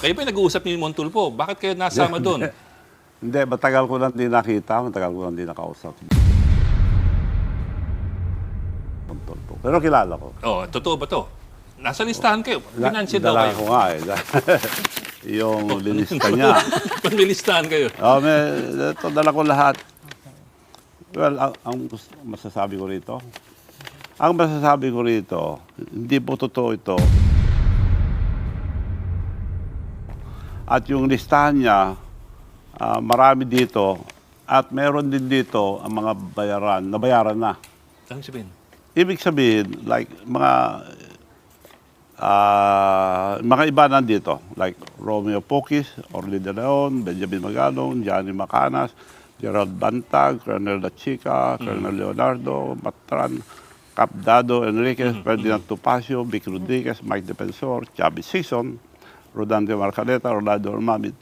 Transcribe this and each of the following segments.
Kayo yung nag-uusap ni Montulfo. Bakit kayo nasama doon? Hindi, matagal ko lang din nakita, matagal ko lang din nakausap. Montolpo. Pero kilala ko. Oh, totoo ba to? Nasa listahan kayo. Financial daw dala kayo. ko nga eh. yung linista niya. Panlilistahan kayo. Oh, may, ito, dala ko lahat. Well, ang, ang gusto- masasabi ko rito, ang masasabi ko rito, hindi po totoo ito. At yung listahan niya, ah, marami dito, at meron din dito ang mga bayaran, nabayaran na. Anong sabihin? Ibig sabihin, like, mga ah, mga iba nandito, like Romeo Pokis, Orly De Leon, Benjamin Magalong, Johnny Macanas, Gerald Bantag, Colonel La Chica, Colonel Leonardo, Matran, Capdado Enriquez, Ferdinand Tupacio, Vic Rodriguez, Mike Defensor, Chavi Sison, Rodante Marcaleta, Rolando Olamit,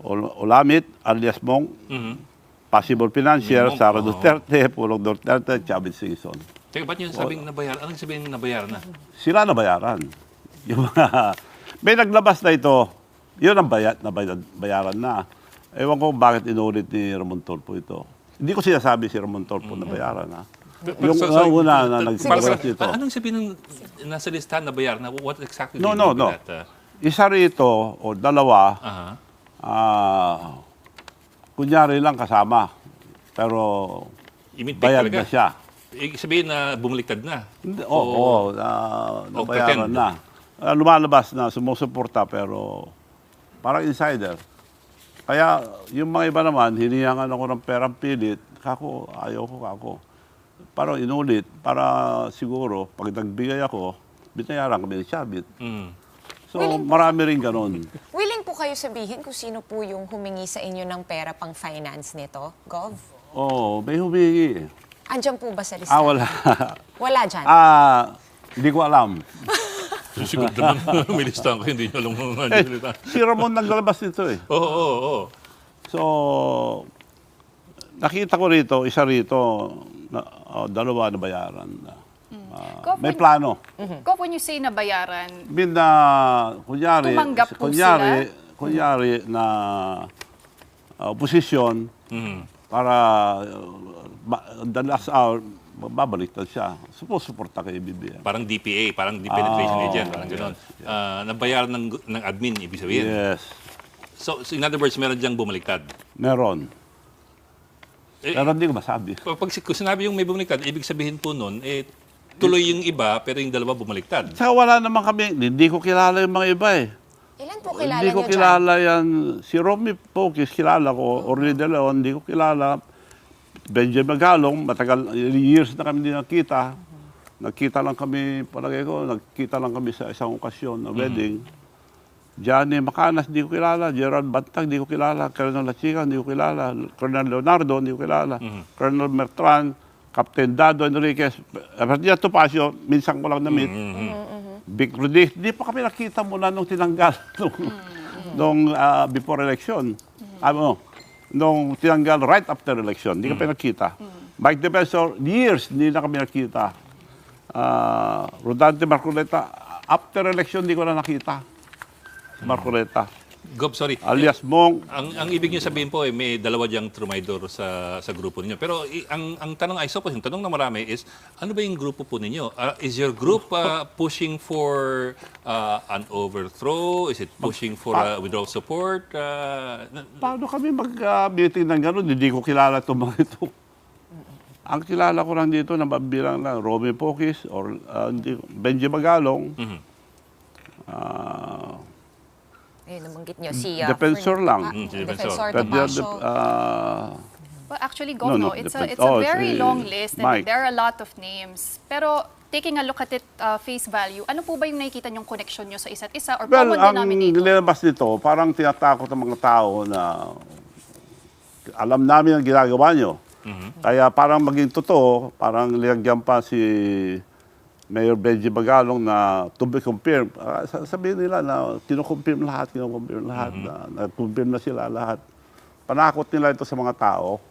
Ol- Olamit, alias Mong, Mhm. Possible Financier, Mong, Sara. Duterte, Pulong Duterte, Chavi Sison. Teka, ba't yung sabing nabayaran? Anong sabihin nabayaran na? sila na bayaran. Yung mga, may naglabas na ito, yun ang bayat na bayad- bayaran na. Ewan ko bakit inulit ni Ramon Torpo ito. Hindi ko sinasabi si Ramon Torpo na bayaran ha. Yung So- so- una na dito. Ah, anong sabihin ng nasa listahan nabayaran na? What exactly No, no, no. that? Uh, Isa rito o dalawa, aha. ah, kunyari lang kasama. Pero take bayad talaga? na siya. Ibig sabihin na bumaliktad na. Hindi, Oo, oo, na, o nabayaran pretend. na. Ah, lumalabas na, sumusuporta, pero parang insider. Kaya yung mga iba naman, hiniyangan ako ng perang pilit, kako, ayaw ko, kako. Parang inulit, para siguro, pag nagbigay ako, binayaran kami ni Shabit. Mm. So, marami rin ganun. Willing po kayo sabihin kung sino po yung humingi sa inyo ng pera pang finance nito, Gov? Oo, may humingi. Andyan po ba sa lista? Ah, wala. Wala dyan? ah, hindi ko alam. Siguro naman, may listahan ko, hindi nyo alam kung ano Eh, yung si Ramon naglalabas nito eh. Oo, oo, oo. So, nakita ko rito, isa rito, na, oh, dalawa na bayaran. Ah, Go may plano. Go when you say na bayaran, I mean na, kunyari, Tumanggap po kunyari, kunyari na uh, posisyon Mhm. para uh, the last hour, babaliktad siya. Supusuporta kay BBM. Parang DPA, parang penetration Ah, agent, parang gano'n. Ah, nabayaran ng, ng admin, ibig sabihin. Yes, So, so, in other words, meron diyang bumaliktad. meron. Eh, Pero hindi ko masabi. pag pag sinabi yung may bumaliktad, ibig sabihin po nun, eh, tuloy yung iba, pero yung dalawa bumaliktad. Saka wala naman kami, hindi ko kilala yung mga iba eh. Ilan po kilala Hindi ko nyo kilala yan. Si Romy Pokis, kilala ko. Orly De Leon, hindi ko kilala. Benjamin Magalong, matagal, years na kami din nakita. Nagkita lang kami, palagay ko, nagkita lang kami sa isang okasyon na wedding. Johnny Macanas, hindi ko kilala. Gerald Bantag, hindi ko kilala. Colonel Lachica, hindi ko kilala. Colonel Leonardo, hindi ko kilala. Colonel Mertran, Captain Dado Enriquez. Ferdinand Topacio, minsan ko lang na-meet. Big Rodriguez, hindi pa kami nakita mula nung tinanggal nung, nung ah, before election. Ano, nung tinanggal right after election, hindi kami nakita. Mike Defensor, years hindi na kami nakita. Uh, Rodante Marcoleta, after election, hindi ko na nakita. Marcoleta. Gob, sorry. Alias Mong, Ang, ang ibig niyo sabihin po, eh, may dalawa diyang trumaydor sa, sa grupo ninyo. Pero i- ang, ang tanong, I suppose, yung tanong na marami is, ano ba yung grupo po ninyo? Ah, is your group ah, pushing for ah, an overthrow? Is it pushing for ah, withdrawal support? Na- paano kami mag-meeting ng gano'n? Hindi ko kilala itong mga ito. Ang kilala ko lang dito, nababilang lang, Romy Pokis, or ko- Benji Magalong, Mhm. ah, Ayun, nabanggit nyo. Si, uh, Defensor lang. Ah, Mm, si Defensor Pero di- Topacio. ah, well, actually, No, go no, no, It's a, it's a oh, very si long list and Mike. there are a lot of names. Pero taking a look at it uh, face value, ano po ba yung nakikita niyong connection niyo sa isa't isa or well, common ang denominator? nilabas nito, parang tinatakot ng mga tao na alam namin ang ginagawa nyo. Kaya parang maging totoo, parang linagyan pa si Mayor Benji Bagalong na to be confirmed. Sa- sabihin nila na kinukonfirm lahat, kinukonfirm lahat, na, na-confirm na sila lahat. Panakot nila ito sa mga tao.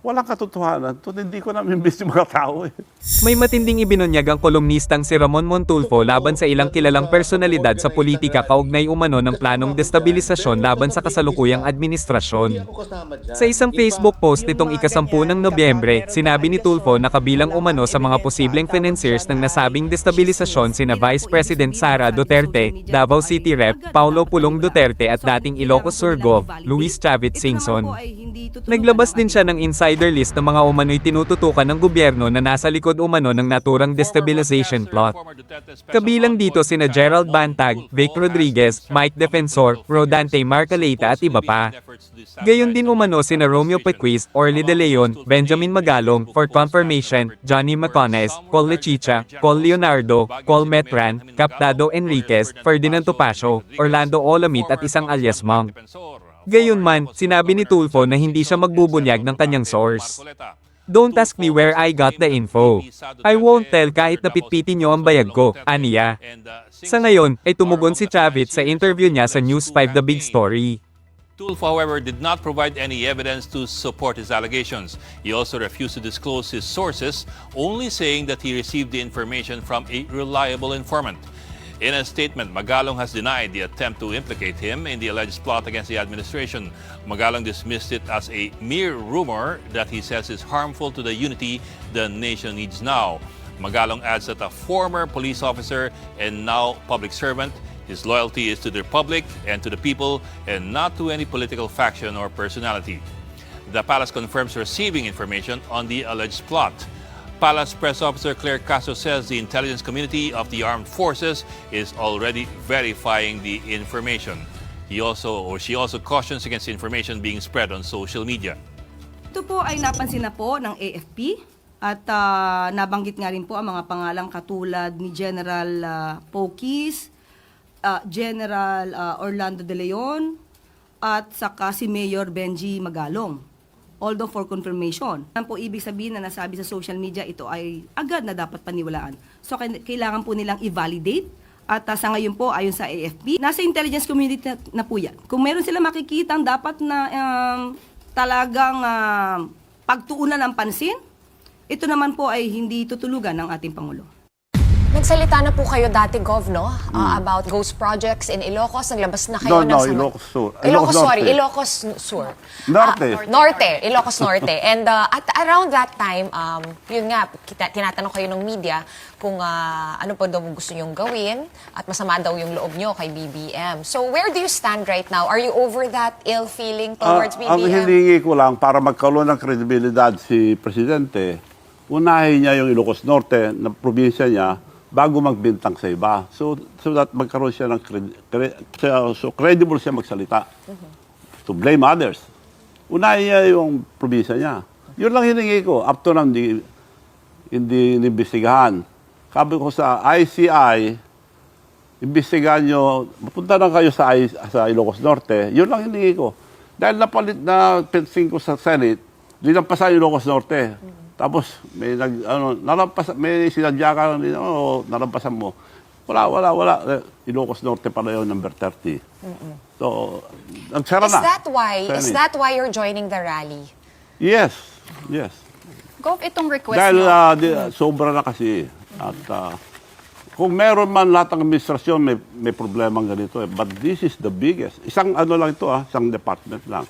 Walang katotohanan. Ito, hindi ko namin imbis yung mga tao eh. May matinding ibinunyag ang kolumnistang si Ramon Montulfo laban sa ilang kilalang personalidad sa politika kaugnay umano ng planong destabilisasyon laban sa kasalukuyang administrasyon. Sa isang Facebook post nitong ikasampu ng Nobyembre, sinabi ni Tulfo na kabilang umano sa mga posibleng financiers ng nasabing destabilisasyon sina Vice President Sara Duterte, Davao City Rep. Paulo Pulong Duterte at dating Ilocos Sur Gov. Luis Chavit Singson. Naglabas din siya ng insider list ng mga umano'y tinututukan ng gobyerno na nasa likod umano ng naturang destabilization plot. Kabilang dito sina Gerald Bantag, Vic Rodriguez, Mike Defensor, Rodante Marcaleta at iba pa. Gayon din umano sina Romeo Pequiz, Orly De Leon, Benjamin Magalong, for confirmation, Johnny Macones, Col Lechicha, Col Leonardo, Col Metran, Captado Enriquez, Ferdinand Topacio, Orlando Olamit at isang alias Monk. Gayunman, sinabi ni Tulfo na hindi siya magbubunyag ng kanyang source. Don't ask me where I got the info. I won't tell kahit napitpitin niyo ang bayag ko, aniya. Sa ngayon, ay tumugon si Chavit sa interview niya sa News 5 The Big Story. Tulfo, however, did not provide any evidence to support his allegations. He also refused to disclose his sources, only saying that he received the information from a reliable informant. In a statement, Magalong has denied the attempt to implicate him in the alleged plot against the administration. Magalong dismissed it as a mere rumor that he says is harmful to the unity the nation needs now. Magalong adds that a former police officer and now public servant his loyalty is to the republic and to the people and not to any political faction or personality. The palace confirms receiving information on the alleged plot. Palace Press Officer Claire Castro says the intelligence community of the armed forces is already verifying the information. He also or she also cautions against information being spread on social media. Ito po ay napansin na po ng AFP at ah, nabanggit nga rin po ang mga pangalang katulad ni General ah, Pokis, ah, General ah, Orlando De Leon at saka si Mayor Benji Magalong. Although for confirmation. Yan po ibig sabihin na nasabi sa social media ito ay agad na dapat paniwalaan. So kailangan po nilang i-validate at ah, sa ngayon po, ayon sa AFP, nasa intelligence community na, na po yan. Kung meron sila makikita dapat na um, talagang ah, pagtuunan ng pansin, ito naman po ay hindi tutulugan ng ating Pangulo. Nagsalita na po kayo dati, Gov, no? Uh, about ghost projects in Ilocos. Naglabas na kayo No, ng... no, sama- Ilocos Sur. Ilocos, Ilocos sorry. Ilocos Sur. Norte. Ah, Norte. Ilocos Norte. And uh, at around that time, um, yun nga, kita, tinatanong kayo ng media kung ah, ano pa daw gusto nyong gawin at masama daw yung loob nyo kay BBM. So where do you stand right now? Are you over that ill feeling towards ang BBM? hinihingi ko lang para magkaroon ng kredibilidad si Presidente, unahin niya yung Ilocos Norte na probinsya niya bago magbintang sa iba. So, so that magkaroon siya ng cred- cre- so- so credible siya magsalita. To blame others. Unahin niya yung probinsya niya. Yun lang hiningi ko. Up to now, hindi, hindi inimbestigahan. Sabi ko sa ICI, imbestigahan nyo, mapunta na kayo sa, I- sa Ilocos Norte, yun lang hiningi ko. Dahil napalit na pensing ko sa Senate, linampasan yung Ilocos Norte. Tapos may nag ano nalampas may sinadya ka din oh, nalampasan mo. Wala wala wala Ilocos Norte pala yung number 30. So nagsara Is na. that why? Is Senate. that why you're joining the rally? Yes. Yes. Gov, itong request Dahil nyo. ah, di- sobra na kasi. At ah, kung meron man lahat ng administrasyon, may, may problema ganito. Eh. But this is the biggest. Isang ano lang ito, ah, isang department lang.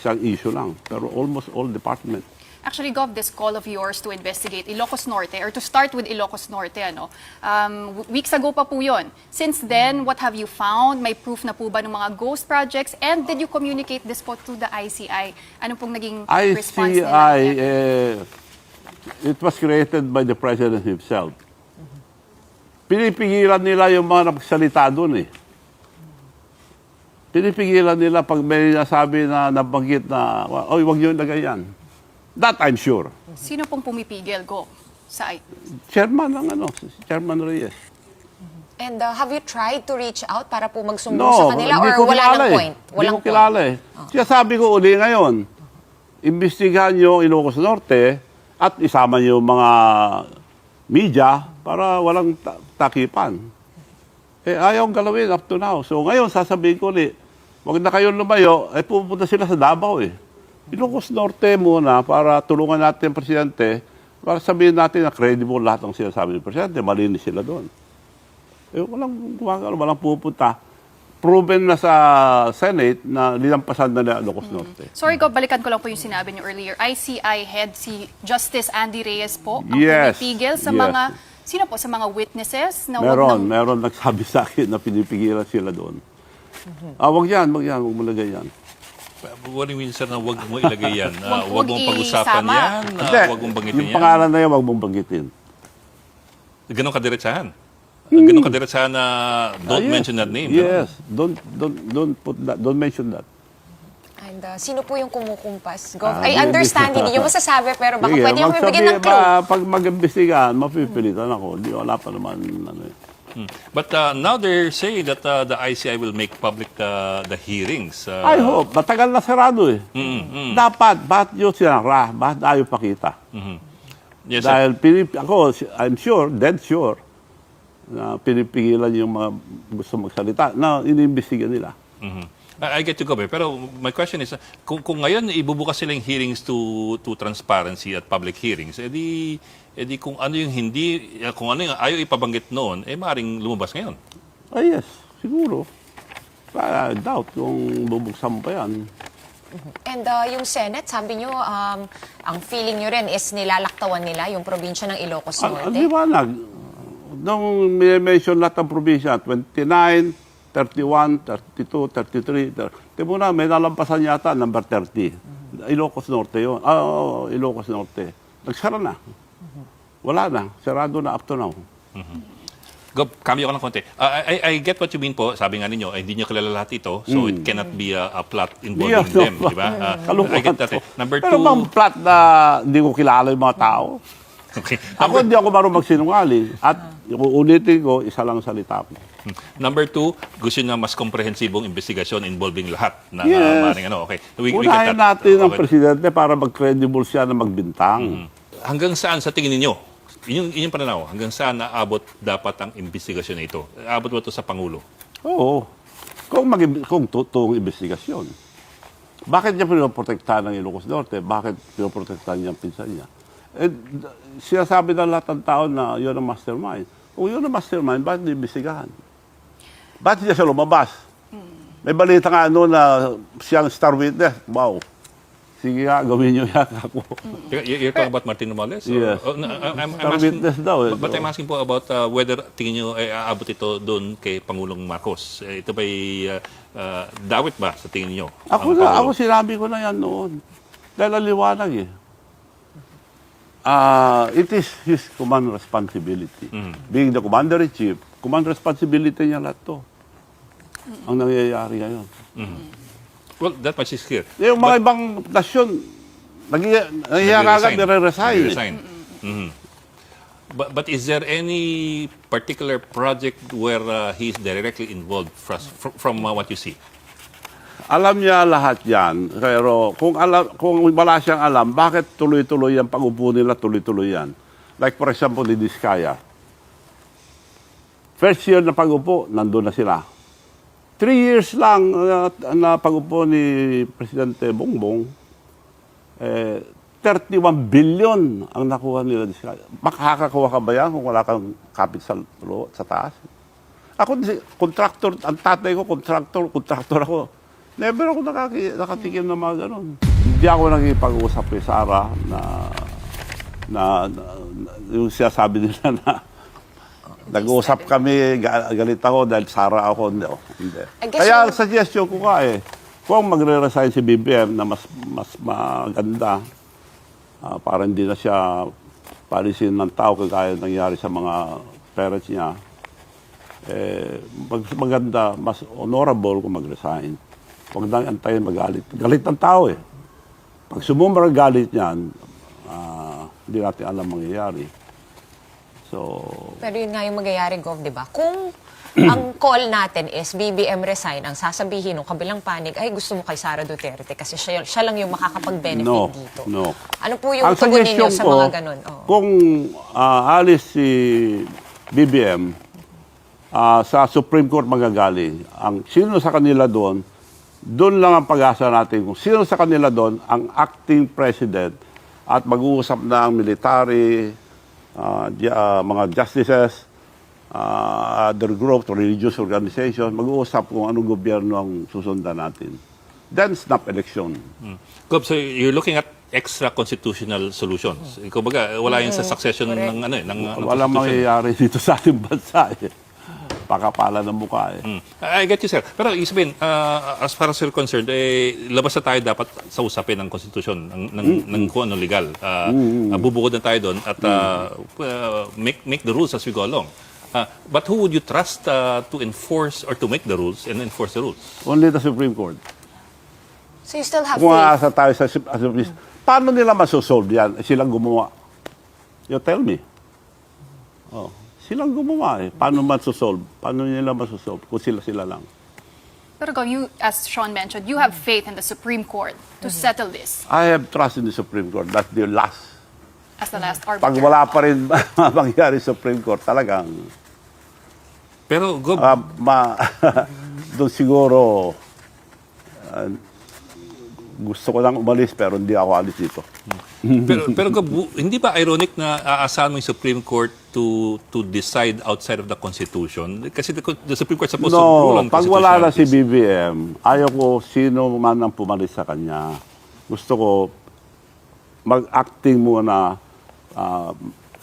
Isang issue lang. Pero almost all department. Actually, Gov, this call of yours to investigate Ilocos Norte or to start with Ilocos Norte, ano, um, weeks ago pa po yun. Since then, what have you found? May proof na po ba ng mga ghost projects? And did you communicate this po to the ICI? Ano pong naging response nila? ICI, eh, it was created by the President himself. Pinipigilan nila yung mga nagsalita doon eh. Pinipigilan nila pag may nasabi na nabanggit na, oy, wag niyo ilagay yan. That I'm sure. Sino pong pumipigil, Gov? Sa Chairman ng ano, si Chairman Reyes. And uh, have you tried to reach out para po magsumbong No, sa kanila hindi or ko wala kilala eh. point? Hindi Walang ko kilala eh. Kaya sabi ko uli ngayon, imbestigahan niyo Ilocos Norte at isama niyo yung mga media para walang ta- takipan. Eh, ayaw galawin up to now. So ngayon, sasabihin ko ulit, wag na kayong lumayo, eh pupunta sila sa Davao eh. Ilocos Norte muna para tulungan natin ang presidente para sabihin natin na credible lahat ng sinasabi ng presidente. Malinis sila doon. Eh, walang gumagano, walang pupunta. Proven na sa Senate na linampasan na nila Ilocos Norte. Sorry, Gov, balikan ko lang po yung sinabi niyo earlier. ICI head si Justice Andy Reyes po ang Yes. pumipigil sa Yes. mga, sino po, sa mga witnesses na wag Meron, nang- meron nagsabi sa akin na pinipigilan sila doon. Ah, wag yan, wag yan, wag mo lagay yan. What do you mean, sir, na wag mo ilagay yan? Ah, Wag- wag wag mong pag-usapan isama. yan? Ah, Hindi, wag mong banggitin yung yan? pangalan na yan, wag mong banggitin. Ganon kadiretsahan? Ganon kadiretsahan na don't Ah, yes. mention that name? Yes, don't, don't, don't put that, don't mention that. And uh, sino po yung kumukumpas? Gov? Ah, I hindi- understand, hindi nyo masasabi, pero baka Sige, pwede mo magsabi- bigyan ng clue. ba- pag mag-imbestigahan, mapipilitan ako. Di, wala pa naman. Ano, eh. Hmm. But uh, now they're saying that uh, the ICI will make public the, the hearings. Uh, I hope. Matagal na sarado eh. mm, mm. Dapat, ba't yun sinara? Ba't ayaw pakita? Yes, sir. Dahil pinip, ako, I'm sure, dead sure, na pinipigilan yung mga gusto magsalita na iniimbestiga nila. Mhm. I I get you, Gob. eh. Pero my question is, uh, kung, kung ngayon ibubukas sila yung hearings to to transparency at public hearings, edi, edi kung ano yung hindi, uh, kung ano yung ayaw ipabanggit noon, eh maaaring lumabas ngayon. Ay, yes, siguro. I doubt kung bubuksan pa yan. And uh, yung Senate, sabi nyo, um, ang feeling nyo rin is nilalaktawan nila yung probinsya ng Ilocos Ang, ang Norte. liwanag, nung may mention lahat ng probinsya, 29, 31, 32, 33, ter- Di mo na, may nalampasan yata, number 30. Ilocos Norte yun. Ah, oo, Ilocos Norte. Nagsara na. Wala na. Sarado na up to now. Gob, kami ako ng konti. Uh, I, I get what you mean po. Sabi nga ninyo, eh, hindi nyo kilala lahat ito, so it cannot be a, a plot involving no. them, di ba? Uh, I get that. eh. Number Pero two, bang plot na hindi ko kilala yung mga tao? okay. Ako hindi ako marunong magsinungaling. At yung ulitin ko, isa lang ang salita ko. Number two, gusto na mas komprehensibong investigasyon involving lahat na Yes. na maaaring ano. Okay. We, we Unahin that. natin ang Okay. presidente para mag-credible siya na magbintang. Hanggang saan sa tingin ninyo? Inyong, inyong pananaw, hanggang saan naabot dapat ang investigasyon na ito? Abot ba ito sa Pangulo? Oo. Kung, mag kung totoong investigasyon. Bakit niya pinoprotektahan ng Ilocos Norte? Bakit pinoprotektahan niya ang pinsan niya? Eh, sinasabi na lahat ng tao na yun ang mastermind. Kung yun ang mastermind, bakit imbestigahan? Bakit niya siya lumabas? May balita nga ano na siyang star witness. Wow. Sige nga, gawin niyo yan ako. You're, you're talking about Martin Romales? or- Yes. Oh, no, I'm, I'm Star asking, witness daw. Eh. but I'm asking po about uh, whether tingin nyo ay aabot ito doon kay Pangulong Marcos. Eh, Ito ba'y uh, uh, dawit ba sa tingin nyo? Ako ang na, Pangulo? ako sinabi ko na yan noon. Dahil ang liwanag eh. Ah, it is his command responsibility. Being the commander-in-chief, command responsibility niya lahat to. Ang nangyayari ngayon. Well, that much is clear. Yung mga ibang nasyon, nangyayari agad, nire-resign. eh. Nagre-resign. Mhm. But, but is there any particular project where uh, he is directly involved from, from uh, what you see? Alam niya lahat yan. Pero kung, alam, kung wala siyang alam, bakit tuloy-tuloy yan, pag-upo nila, tuloy-tuloy yan? Like for example, ni Diskaya. First year na pag-upo, nandun na sila. Three years lang uh, na pag-upo ni Presidente Bongbong, eh, 31 billion ang nakuha nila. Diskaya. Makakakuha ka ba yan kung wala kang kapit sa, sa taas? Ako, contractor, ang tatay ko, contractor, contractor ako. Never ako nakaki, nakatikim ng mga ganun. Hindi ako nakipag-usap kay Sarah na, na, na, na yung sinasabi nila na nag-uusap kami, ga- galit ako dahil Sarah ako. Hindi, oh, hindi. I guess Kaya yung- suggestion ko nga eh, kung magre-resign si BBM na mas mas maganda, ah, para hindi na siya palisin ng tao kagaya nangyari sa mga parents niya, eh, mag, maganda, mas honorable kung mag-resign. Huwag nang antayin magalit. Galit ng tao eh. Pag sumumara ang galit niyan, ah, hindi natin alam mangyayari. So, Pero yun nga yung magyayari, Gov, di ba? Kung ang call natin is BBM resign, ang sasabihin ng kabilang panig, ay gusto mo kay Sara Duterte kasi siya, siya lang yung makakapag-benefit no, dito. no. Ano po yung Ang tugon ninyo sa ko, mga ganun? Oo. Kung ah, alis si BBM, ah, sa Supreme Court magagaling. Ang sino sa kanila doon, Doon lang ang pag-asa natin kung sino sa kanila doon ang acting president at mag-uusap na ang military, di- ah, mga justices, ah, other groups, religious organization, mag-uusap kung anong gobyerno ang susundan natin. Then, snap election. Gob, so you're looking at extra constitutional solutions. Ikaw baga, wala yun sa succession ng ano eh, ng, ng Walang constitution. mangyayari dito sa ating bansa. Eh. Pakapala ng mukha eh. Mm. I get you, sir. Pero ibig sabihin, uh, as far as you're concerned, eh, labas na tayo dapat sa usapin ng konstitusyon, ng, ng, ng kung ano legal. Uh, uh, bubukod na tayo doon at uh, uh, make, make the rules as we go along. Uh, but who would you trust uh, to enforce or to make the rules and enforce the rules? Only the Supreme Court. So you still have Kung faith? aasa tayo sa Sup- sa Supreme paano nila masosolve yan? Silang gumawa. You tell me. Oh, silang gumawa eh. Paano masosolve? Paano nila masosolve? Kung sila-sila lang. Pero kung you, as Sean mentioned, you have faith in the Supreme Court to settle this I have trust in the Supreme Court. That's the last. as the last Pag arbiter. wala pa rin mangyari sa Supreme Court, talagang Pero, Gob, ah, ma, doon siguro ah, gusto ko lang umalis pero hindi ako alis dito. pero, pero bu- hindi ba ironic na aasahan mo yung Supreme Court to to decide outside of the Constitution? Kasi the, the Supreme Court supposed to rule No, on pag wala na si. BBM, ayaw ko sino man ang pumalis sa kanya. Gusto ko mag-acting muna uh,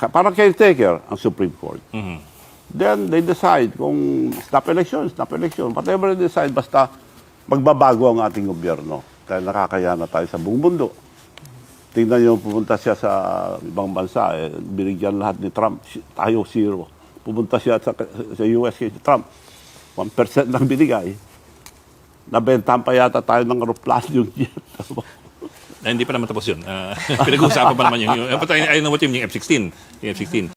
parang caretaker ang Supreme Court. Then they decide kung snap election, snap election. Whatever they decide, basta magbabago ang ating gobyerno. Dahil nakakaya na tayo sa buong mundo. Tingnan niyo, pumunta siya sa ibang bansa, eh, binigyan lahat ni Trump, tayo zero. Pumunta siya sa, sa US kay Trump, 1% lang binigay. Nabentahan pa yata tayo ng aeroplano yung jet. Ah, hindi pa naman tapos yun. Ah, pinag-uusapan pa naman yung, yung, I know what you mean, yung F-16. Yung F-16.